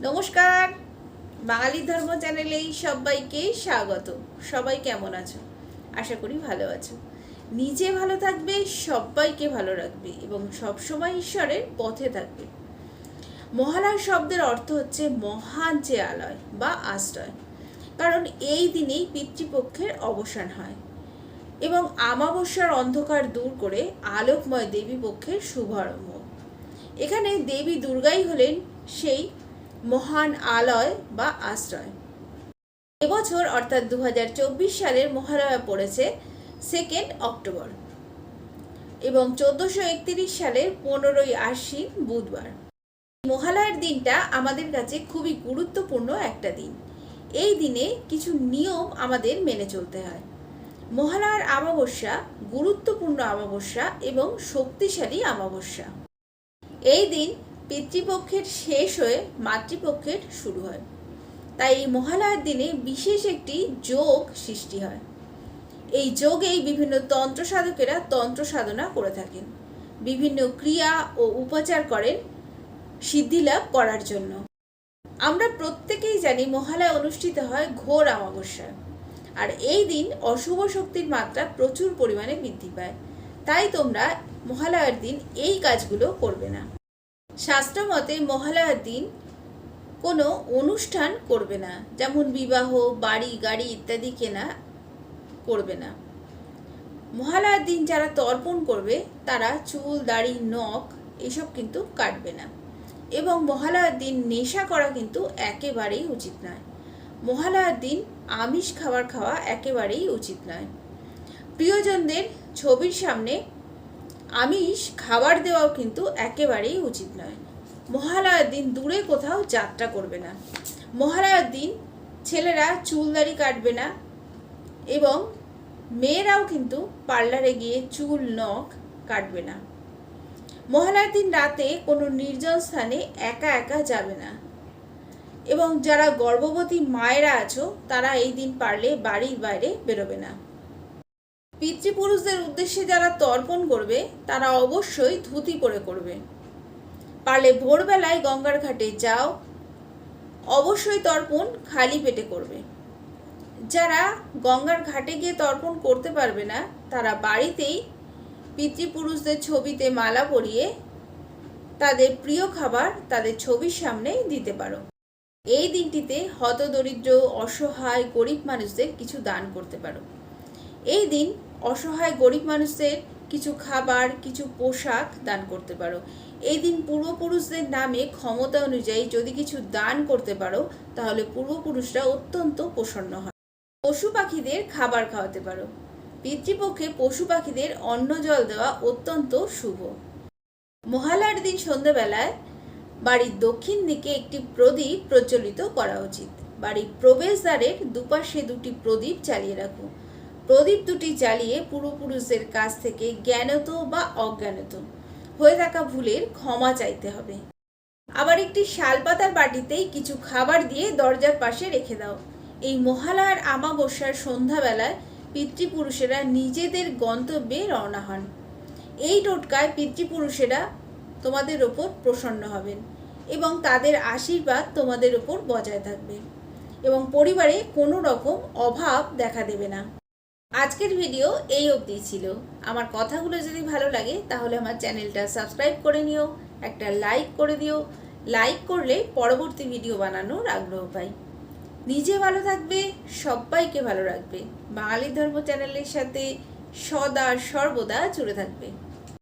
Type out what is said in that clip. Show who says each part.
Speaker 1: নমস্কার। বাঙালি ধর্ম চ্যানেলে সবাইকে স্বাগত। সবাই কেমন আছো? আশা করি ভালো আছো। নিজে ভালো থাকবে, সবাইকে ভালো রাখবে এবং সবসময় ঈশ্বরের পথে থাকবে। মহালয় শব্দের অর্থ হচ্ছে মহান যে আলয় বা আশ্রয়। কারণ এই দিনেই পিতৃপক্ষের অবসান হয় এবং আমাবস্যার অন্ধকার দূর করে আলোকময় দেবী পক্ষের শুভারম্ভ। এখানে দেবী দুর্গাই হলেন সেই মহান আলয় বা আশ্রয়। এবছর অর্থাৎ দুহাজার চব্বিশ সালের মহালয়া পড়েছে সেকেন্ড অক্টোবর এবং চোদ্দোশো একত্রিশ সালের পনেরোই আশ্বিন বুধবার। মহালয়ার দিনটা আমাদের কাছে খুবই গুরুত্বপূর্ণ একটা দিন। এই দিনে কিছু নিয়ম আমাদের মেনে চলতে হয়। মহালয়ার অমাবস্যা গুরুত্বপূর্ণ অমাবস্যা এবং শক্তিশালী অমাবস্যা। এই দিন পিতৃপক্ষের শেষ হয়ে মাতৃপক্ষের শুরু হয়। তাই এই মহালয়ার দিনে বিশেষ একটি যোগ সৃষ্টি হয়। এই যোগেই বিভিন্ন তন্ত্র সাধকেরা তন্ত্র সাধনা করে থাকেন। বিভিন্ন ক্রিয়া ও উপচার করেন সিদ্ধিলাভ করার জন্য। আমরা প্রত্যেকেই জানি মহালয়া অনুষ্ঠিত হয় ঘোর অমাবস্যায়। আর এই দিন অশুভ শক্তির মাত্রা প্রচুর পরিমাণে বৃদ্ধি পায়। তাই তোমরা মহালয়ার দিন এই কাজগুলো করবে না। শাস্ত্র মতে মহালয়ার দিন কোনো অনুষ্ঠান করবে না। যেমন বিবাহ, বাড়ি, গাড়ি ইত্যাদি কেনা করবে না। মহালয়ার দিন যারা তর্পণ করবে, তারা চুল, দাড়ি, নখ এসব কিন্তু কাটবে না। এবং মহালয়ার দিন নেশা করা কিন্তু একেবারেই উচিত নয়। মহালয়ার দিন আমিষ খাবার খাওয়া একেবারেই উচিত নয়। প্রিয়জনদের ছবির সামনে আমিষ খাবার দেওয়াও কিন্তু একেবারেই উচিত নয়। মহালয়ার দিন দূরে কোথাও যাত্রা করবে না। মহালয়ার দিন ছেলেরা চুলদাড়ি কাটবে না এবং মেয়েরাও কিন্তু পার্লারে গিয়ে চুল, নখ কাটবে না। মহালয়ার দিন রাতে কোনো নির্জন স্থানে একা একা যাবে না। এবং যারা গর্ভবতী মায়েরা আছো, তারা এই দিন পারলে বাড়ির বাইরে বেরোবে না। পিতৃপুরুষদের উদ্দেশ্যে যারা তর্পণ করবে, তারা অবশ্যই ধুতি পরে করবে। পারলে ভোরবেলায় গঙ্গার ঘাটে যাও, অবশ্যই তর্পণ খালি পেটে করবে। যারা গঙ্গার ঘাটে গিয়ে তর্পণ করতে পারবে না, তারা বাড়িতেই পিতৃপুরুষদের ছবিতে মালা পরিয়ে তাদের প্রিয় খাবার তাদের ছবির সামনে দিতে পারো। এই দিনটিতে হতদরিদ্র, অসহায়, গরিব মানুষদের কিছু দান করতে পারো। এই দিন অসহায় গরিব মানুষদের কিছু খাবার, কিছু পোশাক দান করতে পারো। এই দিন পূর্বপুরুষদের নামে ক্ষমতা অনুযায়ী যদি কিছু দান করতে পারো, তাহলে পূর্বপুরুষরা অত্যন্ত প্রসন্ন হয়। পশু পাখিদের খাবার খাওয়াতে পারো। পিতৃপক্ষে পশু পাখিদের অন্ন জল দেওয়া অত্যন্ত শুভ। মহালয়ার দিন সন্ধ্যাবেলায় বাড়ির দক্ষিণ দিকে একটি প্রদীপ প্রজ্বলিত করা উচিত। বাড়ির প্রবেশদ্বারের দুপাশে দুটি প্রদীপ চালিয়ে রাখো। প্রদীপ দুটি জ্বালিয়ে পূর্বপুরুষদের কাছ থেকে জ্ঞানত বা অজ্ঞানত। হয়ে থাকা ভুলের ক্ষমা চাইতে হবে। আবার একটি শালপাতার বাটিতেই কিছু খাবার দিয়ে দরজার পাশে রেখে দাও। এই মহালয়ার আমাবস্যার সন্ধ্যাবেলায় পিতৃপুরুষেরা নিজেদের গন্তব্যে রওনা হন। এই টোটকায় পিতৃপুরুষেরা তোমাদের ওপর প্রসন্ন হবেন এবং তাদের আশীর্বাদ তোমাদের ওপর বজায় থাকবে এবং পরিবারে কোনো রকম অভাব দেখা দেবে না। আজকের ভিডিও এই অবধি ছিল। আমার কথাগুলো যদি ভালো লাগে, তাহলে আমার চ্যানেলটা সাবস্ক্রাইব করে নিও, একটা লাইক করে দিও। লাইক করলে পরবর্তী ভিডিও বানানোর আগ্রহ পাই। নিজে ভালো থাকবে, সবাইকে ভালো রাখবে। বাঙালি ধর্ম চ্যানেলের সাথে সদা সর্বদা জুড়ে থাকবে।